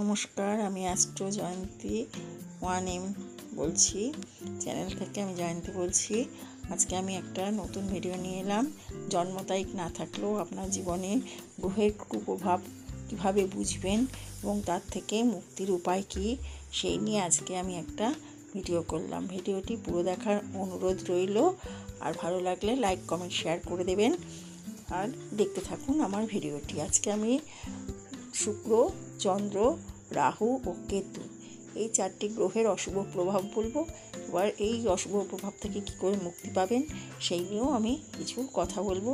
নমস্কার, আমি astro Jayanti one M বলছি চ্যানেল থেকে আমি জয়ন্তী বলছি। আজকে আমি একটা নতুন ভিডিও নিয়ে এলাম। জন্ম তারিখ না থাকলেও আপনার জীবনে গ্রহের কুপ্রভাব কীভাবে বুঝবেন এবং তার থেকে মুক্তির উপায় কী, সেই নিয়ে আজকে আমি একটা ভিডিও করলাম। ভিডিওটি পুরো দেখার অনুরোধ রইল। আর ভালো লাগলে লাইক কমেন্ট শেয়ার করে দেবেন। আর দেখতে থাকুন আমার ভিডিওটি আজকে আমি শুক্র, চন্দ্র, রাহু ও কেতু। এই চারটি গ্রহের অশুভ প্রভাব বলব। এবার এই অশুভ প্রভাব থেকে কী করে মুক্তি পাবেন, সেই নিয়েও আমি কিছু কথা বলব।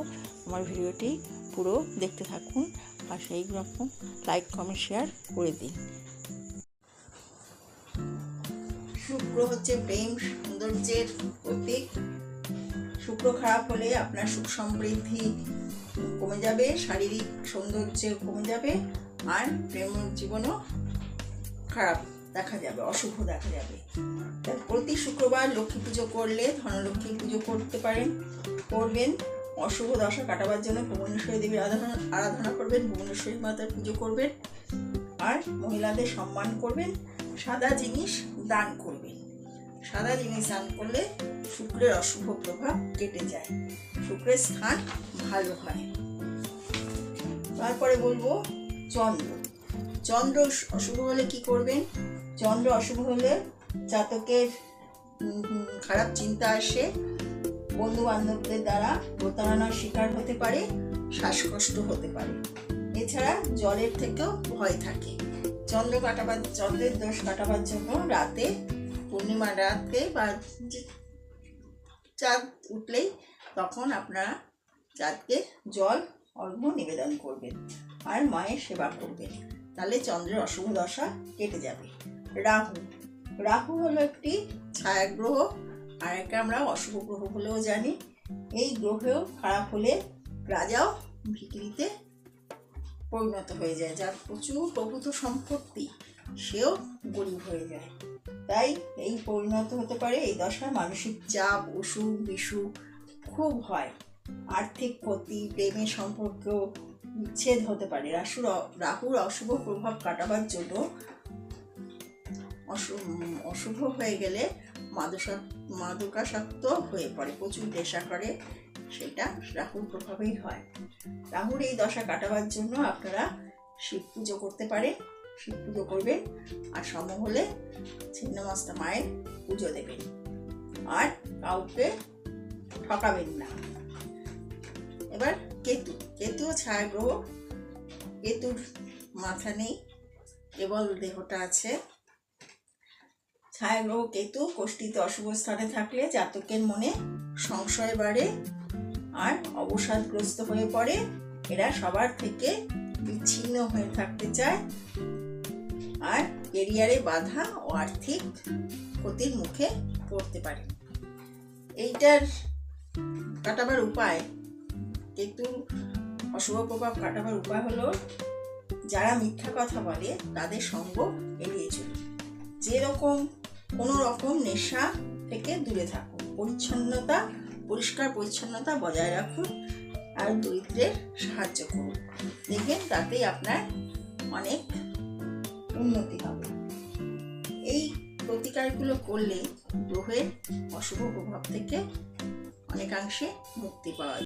আমার ভিডিওটি পুরো দেখতে থাকুন আর সেই রকম লাইক কমেন্ট শেয়ার করে দিন। শুক্র হচ্ছে প্রেম, সৌন্দর্যের প্রতীক। শুক্র খারাপ হলে আপনার সুখ সমৃদ্ধি কমে যাবে, শারীরিক সৌন্দর্য কমে যাবে। আর প্রেম জীবনও খারাপ দেখা যাবে, অশুভ দেখা যাবে। প্রতি শুক্রবার লক্ষ্মী পুজো করলে ধনলক্ষ্মী পুজো করতে পারেন, করবেন। অশুভ দশা কাটাবার জন্য ভুবনেশ্বরী দেবীর আরাধনা আরাধনা করবেন, ভুবনেশ্বরী মাতার পুজো করবেন। আর মহিলাদের সম্মান করবেন, সাদা জিনিস দান করবেন। সাদা জিনিস দান করলে শুক্রের অশুভ প্রভাব কেটে যায়, শুক্রের স্থান ভালো হয়। তারপরে বলব চন্দ্র। চন্দ্র অশুভ হলে কি করবেন? চন্দ্র অশুভ হলে জাতকের খারাপ চিন্তা আসে। বন্ধু বান্ধবদের দ্বারা প্রতারণার শিকার হতে পারে, শ্বাসকষ্ট হতে পারে। এছাড়া জলের থেকেও ভয় থাকে। চন্দ্র কাটাবার, চন্দ্রের দোষ কাটাবার জন্য রাতে পূর্ণিমা রাতে বা চাঁদ উঠলেই তখন আপনারা চাঁদকে জল অর্ঘ নিবেদন করবেন। আর মায়ের সেবা করবেন। তাহলে চন্দ্রের অশুভ দশা কেটে যাবে। রাহু রাহু হলো একটি ছায়াগ্রহ। আর একে আমরা অশুভ গ্রহ বলেও জানি। এই গ্রহেও খারাপ হলে রাজাও ভিকিরিতে পরিণত হয়ে যায়। যার প্রচুর প্রভূত সম্পত্তি, সেও গরিব হয়ে যায়। তাই এই পরিণত হতে পারে এই দশায় মানসিক চাপ অসুখ বিসুখ খুব হয়। আর্থিক ক্ষতি প্রেমের সম্পর্ক বিচ্ছেদ হতে পারে। রাহুর রাহুর অশুভ প্রভাব কাটাবার জন্য অশুভ হয়ে গেলে মাদসা, মাদকাসক্ত হয়ে পড়ে। প্রচুর নেশা করে, সেটা রাহুর প্রভাবেই হয়। রাহুর এই দশা কাটাবার জন্য আপনারা শিব পুজো করতে পারে শিব পুজো করবেন, আর সম হলে ছিন্নমাস্তা মায়ের পুজো দেবেন। আর কাউকে ঠকাবেন না। এবার কেতু কেতু কেতুও ছায়াগ্রহ কেতুর মাথা নেই, কেবল দেহটা আছে। ছায়াগ্রহ কেতু কোষ্ঠীতে অশুভ স্থানে থাকলে জাতকের মনে সংশয় বাড়ে আর অবসাদগ্রস্ত হয়ে পড়ে। এরা সবার থেকে বিচ্ছিন্ন হয়ে থাকতে চায় আর কেরিয়ারে বাধা ও আর্থিক ক্ষতির মুখে পড়তে পারে। এইটার কাটাবার উপায় কেতুর অশুভ প্রভাব কাটাবার উপায় হলো, যারা মিথ্যা কথা বলে তাদের সঙ্গ এড়িয়ে চলুন। যেরকম কোনো রকম নেশা থেকে দূরে থাকুন, পরিচ্ছন্নতা, পরিষ্কার পরিচ্ছন্নতা বজায় রাখুন আর দরিদ্রের সাহায্য করুন। দেখবেন তাতেই আপনার অনেক উন্নতি হবে। এই প্রতিকারগুলো করলে গ্রহের অশুভ প্রভাব থেকে অনেকাংশে মুক্তি পাওয়া যায়।